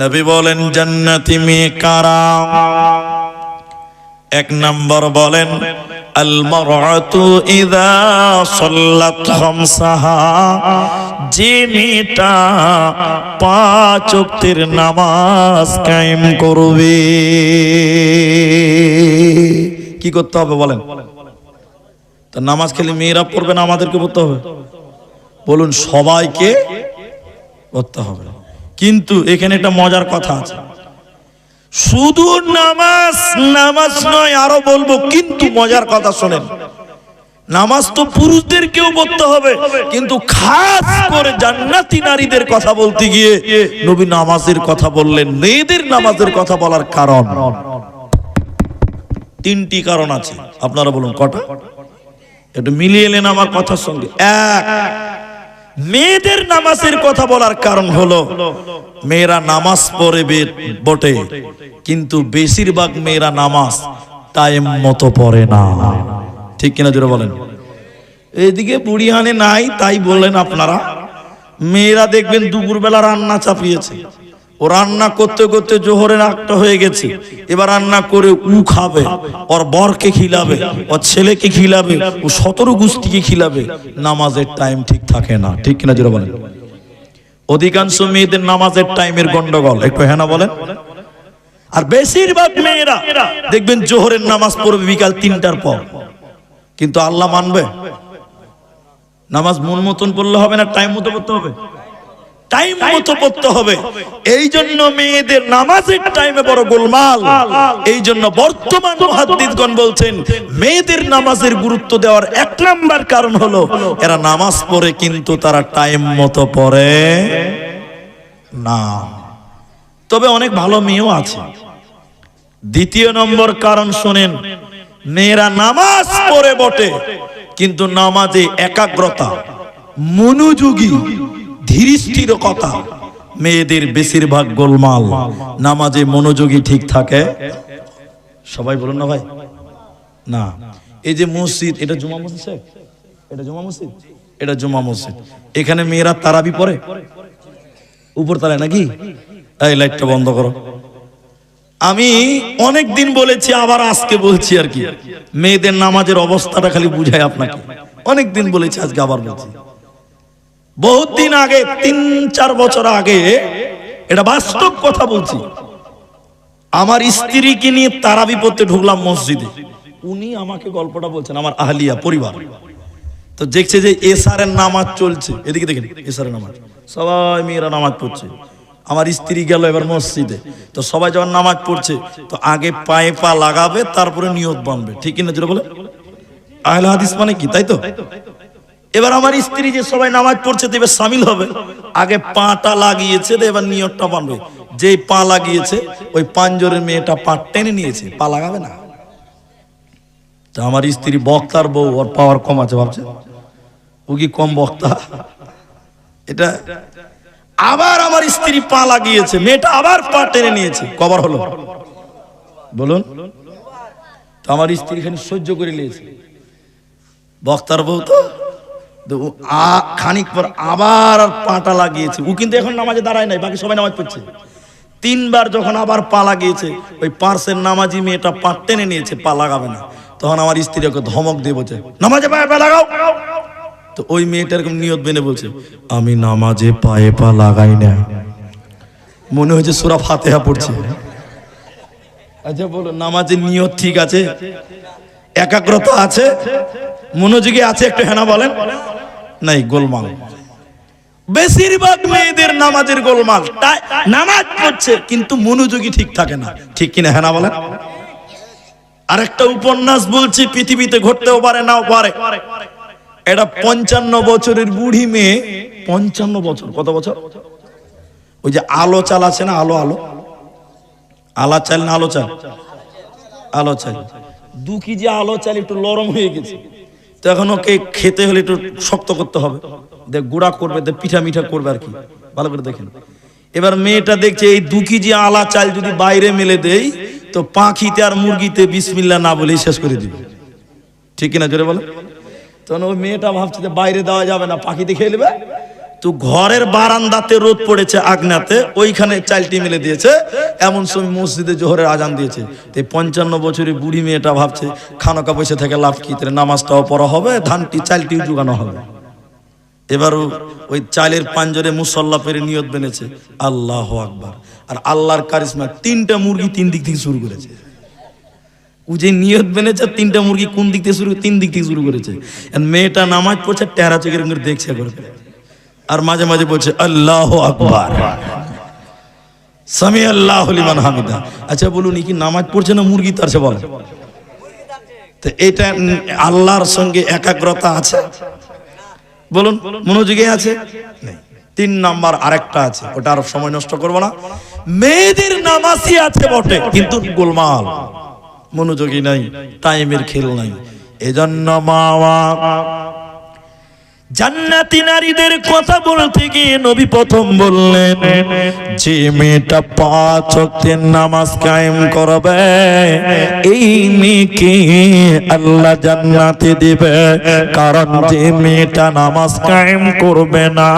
নবী বলেন, জান্নাতি মেয়ে কারা? এক নম্বর বলেন যে পাঁচ নামাজ করবে। কি করতে হবে বলেন? তা নামাজ খেলে মেয়েরা পড়বে না, আমাদেরকে পড়তে হবে? বলুন, সবাইকে করতে হবে। কিন্তু এখানে একটা মজার কথা আছে। শুধু নামাজ নামাজ নয়, আরও বলব, কিন্তু মজার কথা শোনেন। নামাজ তো পুরুষদেরকেও পড়তে হবে, কিন্তু খাস করে জান্নাতি নারীদের কথা বলতে গিয়ে নবী নামাজের কথা বললেন, মেয়েদের নামাজের কথা বলার কারণ। তিনটি কারণ আছে, আপনারা বলুন, কটা? একটু মিলিয়ে এলেন আমার কথার সঙ্গে। এক মেয়েদের নামাজের কথা বলার কারণ হলো, মেয়েরা নামাজ পড়ে বটে। কিন্তু বেশিরভাগ মেয়েরা নামাজ টাইম মতো পড়ে না। ঠিক কিনা জোরে বলেন? এদিকে বুড়িহানে নাই, তাই বললেন আপনারা, মেয়েরা দেখবেন দুপুরবেলা রান্না চাপিয়েছে। ও রান্না করতে করতে জোহরের একটা হয়ে গেছে। এবার রান্না করে উ খাবে, ওর বরকে খিলাবে, ওর ছেলেকে খিলাবে, ও সতেরো গুষ্টিকে খিলাবে। নামাজের টাইম ঠিক থাকে না, ঠিক কিনা জোরে বলেন? অধিকাংশ মেয়েদের নামাজের টাইমের গন্ডগোল, একটু হ্যাঁ না বলেন? আর বেশিরভাগ মেয়েরা দেখবেন জোহরের নামাজ পড়বে বিকাল তিনটার পর। কিন্তু আল্লাহ মানবে? নামাজ মন মতন পড়লে হবে না টাইম মতো পড়তে হবে? টাইম মতো পড়তে হবে। এই জন্য মেয়েদের নামাজের টাইমে বড় গোলমাল। এই জন্য বর্তমান মুহাদ্দিসগণ বলছেন মেয়েদের নামাজের গুরুত্ব দেওয়ার এক নাম্বার কারণ হলো এরা নামাজ পড়ে কিন্তু তারা টাইম মতো পড়ে না। তবে অনেক ভালো মেয়েও আছে। দ্বিতীয় নম্বর কারণ শোনেন মেয়েরা নামাজ পড়ে বটে কিন্তু নামাজে একাগ্রতা মনোযোগী। ধীরস্থির কথা মেয়েদের বেশিরভাগ গোলমাল। নামাজে মনোযোগী ঠিক থাকে। সবাই বলুন না ভাই। না। এই যে মসজিদ, এটা জুমা মসজিদ এটা জুমা মসজিদ? এটা জুমা মসজিদ। এখানে মেয়েরা তারাবি পড়ে উপর তারায় নাকি? এই লাইটটা বন্ধ করো। আমি অনেক দিন বলেছি, আবার আজকে বলছি আর কি। মেয়েদের নামাজের অবস্থাটা খালি বুঝাই আপনাকে। অনেক দিন বলেছি, আজকে আবার বলছি। বহুত দিন আগে, তিন, চার বছর আগে এটা বাস্তব কথা বলছি। আমার স্ত্রীকে নিয়ে তারাবি পড়তে ঢুকলাম মসজিদে। উনি আমাকে গল্পটা বলছেন, আমার আহলিয়া পরিবার। তো দেখছে যে এসারের নামাজ চলছে। এদিকে দেখেন, এসারের নামাজ। সবাই মেয়েরা নামাজ পড়ছে। আমার স্ত্রী গেল এবার মসজিদে। তো সবাই যখন নামাজ পড়ছে, তো আগে পায়ে পা লাগাবে, তারপরে নিয়ত বানবে। ঠিক কিনা যেটা বলে? আহলে হাদিস মানে কি, তাই তো? এবার আমার স্ত্রী যে সবাই নামাজ পড়ছে, তো এবার সামিল হবে। আগে পাটা লাগিয়েছে, তো এবার নিয়তটা বানবে যেই পা লাগিয়েছে, ওই পাঞ্জরের মেয়েটা পা টেনে নিয়েছে। পা লাগাবে না। তা আমার স্ত্রী বক্তার বউ, ওর পাওয়ার কম আছে, ভাবছে। ও কি কম বক্তা? এটা আবার আমার স্ত্রী পা লাগিয়েছে, মেয়েটা আবার পা টেনে নিয়েছে। কবার হলো? বলুন। তো আমার স্ত্রী খানি সহ্য করে নিয়েছে। বক্তার বউ তো খানিক পর আবার পাটা লাগিয়েছে। ও কিন্তু এখন নামাজে দাঁড়ায় নাই, বাকি সবাই নামাজ পড়ছে। তিনবার যখন আবার পা লাগিয়েছে, ওই পার্সের নামাজি মেয়েটা পা টেনে নিয়েছে, পা লাগাবে না। তখন আমার স্ত্রী ওকে ধমক দিয়ে বলছে, নামাজে পায়ে পা লাগাও! তো ওই মেয়েটা এরকম নিয়ত বেনে বলছে, আমি নামাজে পায়ে পা লাগাই না। মনে হয়েছে সুরা ফাতেহা পড়ছে। আচ্ছা বলো, নামাজের নিয়ত ঠিক আছে? একাগ্রতা আছে? মনোযোগী আছে একটু হেনা বলেন? নাই, গোলমাল। বেশিরভাগ মেয়েদের নামাজের গোলমাল। তাই নামাজ পড়ছে, কিন্তু মনোযোগী ঠিক থাকে না। ঠিক কিনা হেনা বলেন? আরেকটা উপন্যাস বলছি, পৃথিবীতে ঘটতেও পারে, নাও পারে। এটা পঞ্চান্ন বছরের বুড়ি মেয়ে, পঞ্চান্ন বছর, কত বছর? ওই যে আলো চাল আছে না, আলো আলো? আলা চাল না, আলো চাল? আলো চাল। দু কেজি আলো চাল একটু নরম হয়ে গেছে। তো এখন ওকে খেতে হলে একটু শক্ত করতে হবে। দেখ গুঁড়া করবে দেখ পিঠা মিঠা করবে আর কি। ভালো করে দেখেন। এবার মেয়েটা দেখছে, এই দু কেজি আলা চাল যদি বাইরে মেলে দেই, তো পাখিতে আর মুরগিতে বিসমিল্লা না বলেই শেষ করে দিবে। ঠিক কিনা জোরে বলো তখন ওই মেয়েটা ভাবছে যে বাইরে দেওয়া যাবে না, পাখিতে খেয়ে নেবে। তো ঘরের বারান্দাতে রোদ পড়েছে আগনাতে ওইখানে চালটি মেলে দিয়েছে। এমন সময় মসজিদে জোহরের আজান দিয়েছে। তো পঞ্চান্ন বছরের বুড়ি মেয়েটা ভাবছে, খানকা পয়সা থেকে লাভ কি? তাহলে নামাজটাও পড়া হবে, ধানটি, চালটিও জোগানো হবে। এবারও ওই চালের পাঞ্জরে মুসল্লা পেরে নিয়ত বেনেছে আল্লাহ আকবার। আর আল্লাহর কারিশমা, তিনটা মুরগি তিন দিক থেকে শুরু করেছে। ও যে নিয়ত বেনেছে তিনটা মুরগি কোন দিক থেকে শুরু, তিন দিক থেকে শুরু করেছে। মেয়েটা নামাজ পড়ছে, টেরা চোখের দেখছে করে। আর মাঝে মাঝে বলছে, আল্লাহ আকবার। সামি আল্লাহ হামিদা। আচ্ছা বলুন কি নামাজ পড়ছে না মুরগি তার সে বলে? তো এটা আল্লাহর সঙ্গে একাগ্রতা আছে? বলুন, মনোযোগে আছে? তিন নাম্বার আরেকটা আছে, ওটা আর সময় নষ্ট করব না। মেয়েদের নামাজই আছে বটে, কিন্তু গোলমাল। মনোযোগী নাই, টাইমের খেল নাই। এজন্য মা জান্নাতি নারীদের কথা বলতে গিয়ে নবী প্রথম বললেন, যে মেয়েটা পাঁচ ওয়াক্তের নামাজ কায়েম করবে, এই মেয়েকে আল্লাহ জান্নাতে দিবে। কারণ যে মেয়েটা নামাজ কায়েম করবে না,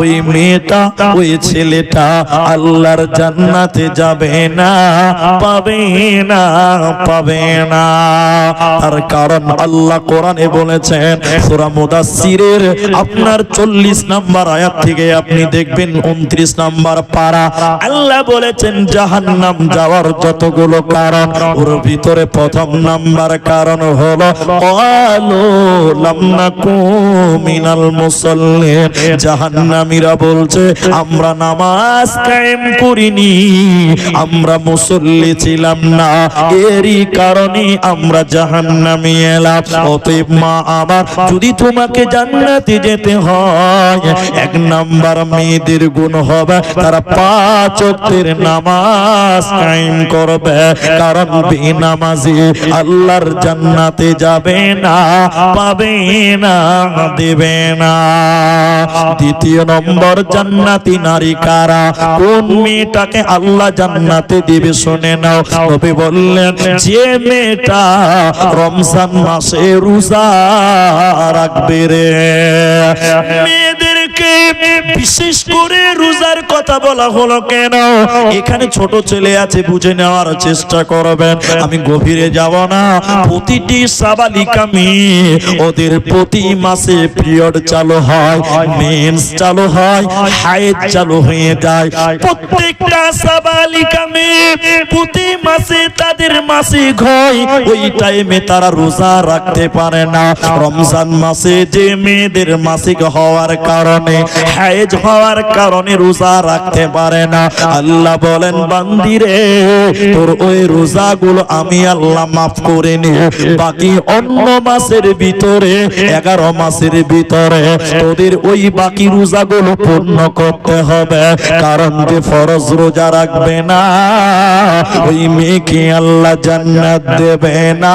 ওই মেয়েটা, ওই ছেলেটা আল্লাহর জান্নাতে যাবে না, পাবে না পাবে না। তার কারণ আল্লাহ কোরআনে বলেছেন, সূরা মুদাসসিরের আপনার 40 নাম্বার আয়াত থেকে আপনি দেখবেন 29 নাম্বার পারা। আল্লাহ বলেছেন, জাহান্নাম যাওয়ার যতগুলো কারণ, ওর ভিতরে প্রথম নাম্বার কারণ হলো বলছে, আমরা নামাজ আমরা মুসল্লি ছিলাম না। কারণে আমরা এলাম। মা যদি তোমাকে জান্নাতে যেতে হয়। এক নাম্বার মেয়েদের গুণ হবে, তারা পাঁচ ওয়াক্তের নামাজ কায়েম করবে। কারণ বেনামাজি আল্লাহর জান্নাতে যাবে না, পাবে না, দেবে না। দ্বিতীয় নম্বর, জান্নাতি নারী কারা? কোন মেয়েটাকে আল্লাহ জান্নাতে দিবে শুনে নাও। নবী বললেন, যে মেয়েটা রমজান মাসে রোজা রাখবে রে। মেয়েদের মেয়েদেরকে বিশেষ করে রোজার কথা বলা হলো কেন? এখানে ছোট ছেলে আছে, বুঝে নেওয়ার চেষ্টা করবেন। আমি গভীরে যাব না। প্রতিটি সাবালিকা মেয়ে ওদের প্রতি মাসে পিরিয়ড চালু হয়, মেন্স চালু হয় হায়েজ চালু হয়ে যায়। প্রত্যেকটা সাবালিকা মেয়ে প্রতি মাসে তাদের মাসিক হয়। ওই টাইমে তারা রোজা রাখতে পারে না। রমজান মাসে যে মেয়েদের মাসিক হওয়ার কারণে হায়েজ হওয়ার কারণে রোজা রাখতে পারে না। আল্লাহ বলেন বান্দিরে তোর ওই রোজাগুলো আমি আল্লাহ মাফ করে নি। বাকি অন্য মাসের ভিতরে, এগারো মাসের ভিতরে তোদের ওই বাকি রোজাগুলো পূর্ণ করতে হবে। কারণ যে ফরজ রোজা রাখবে না, ওই মেয়েকে আল্লাহ জান্নাত দেবে না,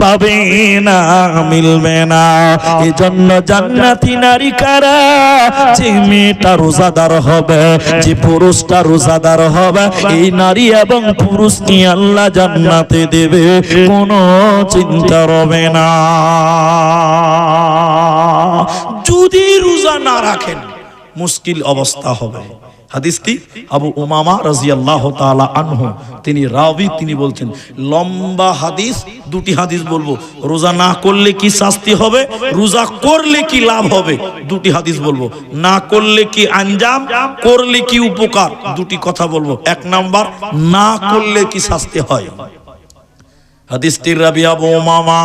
পাবে না, মিলবে না। এজন্য জান্নাতি নারী কারা যে মেয়েটা রোজাদার হবে, যে পুরুষটা রোজাদার হবে, এই নারী এবং পুরুষ কি আল্লাহ জান্নাতে দেবে, কোনো চিন্তা রবে না। যদি রোজা না রাখেন, মুশকিল অবস্থা হবে। হাদিসটি আবু উমামা রাজিয়াল্লাহ তাআলা আনহু। তিনি রাবি তিনি বলছেন, লম্বা হাদিস, দুটি হাদিস বলব। রোজা না করলে কি শাস্তি হবে? রোজা করলে কি লাভ হবে? দুটি হাদিস বলব। না করলে কি আঞ্জাম? করলে কি উপকার? দুটি কথা বলব। এক নাম্বার, না করলে কি শাস্তি হয়? হাদিসটির রাবি আবু উমামা।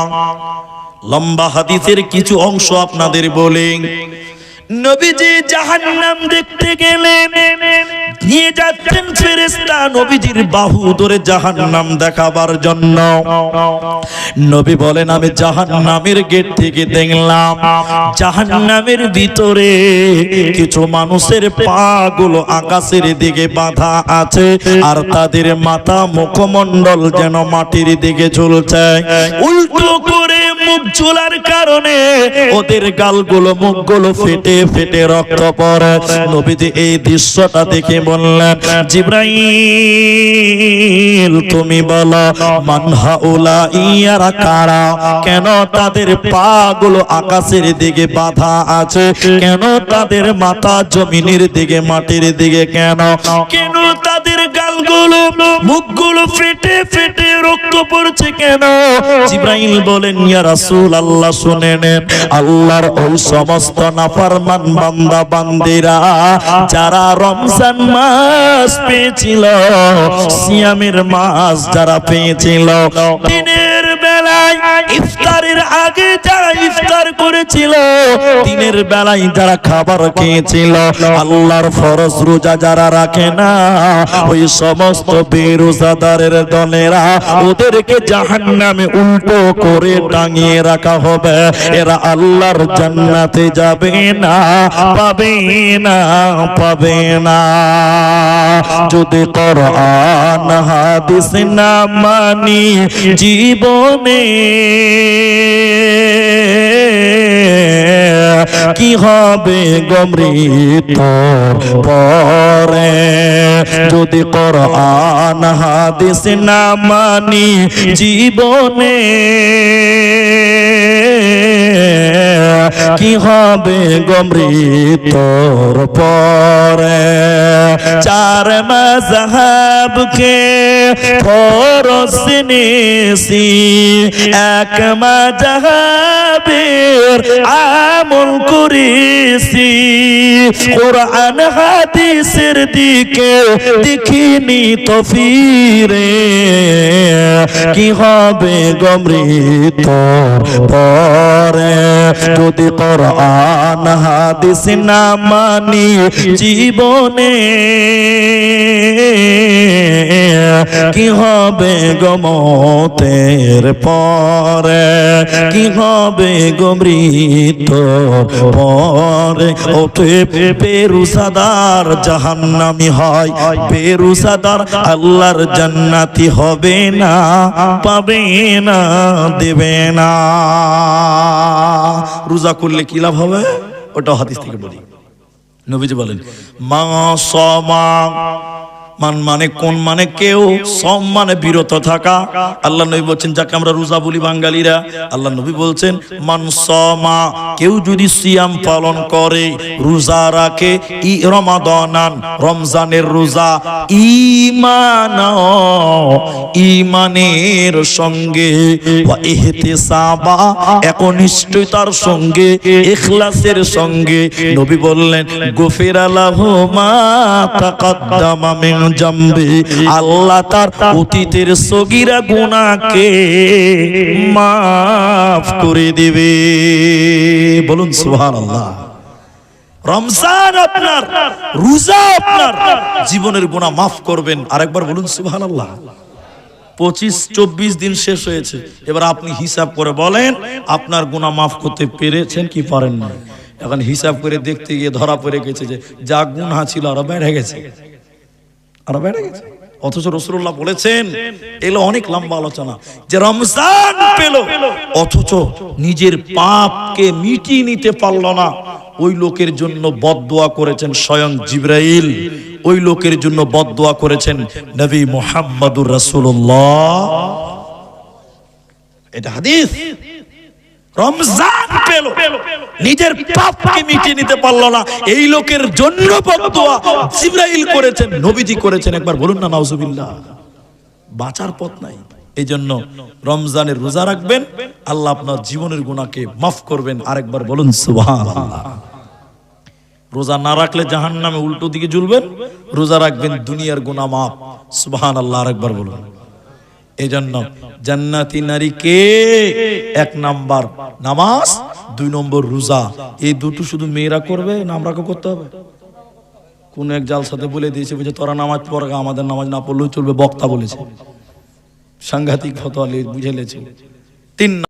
লম্বা হাদিসের কিছু অংশ আপনাদের বলেন। নবীজি জাহান্নাম দেখতে গেলেন নিয়ে যাচ্ছেন ফেরেশতা নবীজির বাহু ধরে জাহান্নাম দেখাবার জন্য। নবী বলেন, আমি জাহান্নামের গেট থেকে দেখলাম, জাহান্নামের ভিতরে কিছু মানুষের পা গুলো আকাশের দিকে বাঁধা আছে আর তাদের মাথা মুখমণ্ডল যেন মাটির দিকে ঝুলছে। উল্টো করে মুখ ঝোলার কারণে ওদের গালগুলো, মুখগুলো ফেটে ফেটে রক্ত পড়ে। নবীজি এই দৃশ্যটা দেখে বললেন, জিব্রাইল, তুমি বলো মানহা উলা ইয়ারা কারা? কেন তাদের পা গুলো আকাশের দিকে বাঁধা আছে? কেন তাদের মাথা জমিনের দিকে, মাটির দিকে কেন? কেন গালগুলো মুখগুলো ফেটে ফেটে রক্ত পড়ছে কেন? জিব্রাইল বলেন, ইয়া রাসূল আল্লাহ শুনে নেন আল্লাহর ওই সমস্ত নাফরমান বান্দা, বান্দিরা, যারা রমজান মাস পেয়েছিল, সিয়ামের মাস যারা পেয়েছিল বেলায় ইফতারের আগে যারা ইফতার করেছিল, দিনের বেলায় যারা খাবার খেয়েছিল, আল্লাহর ফরজ রোজা যারা রাখে না, ওই সমস্ত বেরোজাদারের দলেরা ওদেরকে জাহান্নামে উল্টো করে টাঙিয়ে রাখা হবে। এরা আল্লাহর জান্নাতে যাবে না, পাবে না পাবে না। যদি কোরআন, হাদিস না মানি, জীবনে কি হবে গমৃত পরে? যদি কোরআন হাদিস না মানি জীবনে কি হবে গমৃতর পরে? মজহাবকে ফরস এক মজহাবের আমল করেছি। কোরআন হাদিসের দিকে দেখিনি তো ফিরে কি হবে গমৃত পরে? যদি কোরআন হাদিস না মানি জীবনে কি হবে গমতের পরে? কি হবে গমৃত পরে? ওঠে বেরুসাদার জাহান্নামি হয়। বেরুসাদার আল্লাহর জান্নাতি হবে না, পাবে না, দেবে না। রোজা করলে কি লাভ হবে? ওটা হাদিস থেকে বলি। নবীজি বলেন মা সমা মান মানে কোন মানে কেউ সম মানে বিরত থাকা। আল্লাহ নবী বলছেন, যাকে আমরা রোজা বলি বাঙালিরা, আল্লাহ নবী বলছেন, মান সমা কেউ যদি সিয়াম পালন করে, রোজা রাখে, ই রমাদানান, রমজানের রোজা ইমান ইমানের সঙ্গে, ওয়া ইহতিসাবা, একনিষ্ঠতার সঙ্গে, ইখলাসের সঙ্গে। নবী বললেন গফির আলাহু মা তাকাদ্দামা মিন জামবি আল্লাহ তার অতীতের সগীরা গুনাহকে মাফ করে দিবে। বলুন সুবহানাল্লাহ। রমজান আপনার, রোজা আপনার, জীবনের গুনাহ মাফ করবেন। আরেকবার বলুন সুবহানাল্লাহ। পঁচিশ, চব্বিশ দিন শেষ হয়েছে। এবার আপনি হিসাব করে বলেন, আপনার গুনাহ মাফ করতে পেরেছেন কি পারেন না এখন হিসাব করে দেখতে গিয়ে ধরা পড়ে গেছে যে, যা গুনাহ ছিল আরও বেড়ে গেছে। আরও বেড়ে গেছে। অথচ রসুল্লাহ বলেছেন এলো অনেক লম্বা আলোচনা। যে রমজান পেল, অথচ নিজের পাপকে মিটিয়ে নিতে পারল না। ওই লোকের জন্য বদদোয়া করেছেন স্বয়ং জিব্রাইল। ওই লোকের জন্য বদদোয়া করেছেন নবী মোহাম্মদুর রাসূলুল্লাহ। এটা হাদিস? রমজান পেল। নিজের পাপকে মিটিয়ে নিতে পারল না। এই লোকের জন্য বদদোয়া জিব্রাইল করেছেন, নবীজি করেছেন। একবার বলুন না, নাউজুবিল্লাহ। বাঁচার পথ নাই। এই জন্য রমজানের রোজা রাখবেন। আল্লাহ আপনার জীবনের গুণাকে মাফ করবেন। আরেকবার বলুন, সুবহানাল্লাহ। রোজা না রাখলে জাহান নামে উল্টো দিকে ঝুলবেন। রোজা রাখবেন, দুনিয়ার গুণা মাফ। সুবহান আল্লাহ আরেকবার বলুন। এই জান্নাতি জান্নাতি নারীকে এক নাম্বার নামাজ, দুই নম্বর রোজা। এই দুটো শুধু মেয়েরা করবে না আমরাকে করতে হবে? কোন এক জাল সাথে বলে দিয়েছে বুঝে তোরা নামাজ পড়া, আমাদের নামাজ না পড়লেও চলবে। বক্তা বলেছে। সাংঘাতিক ফতোয়া বুঝে লেছে। তিন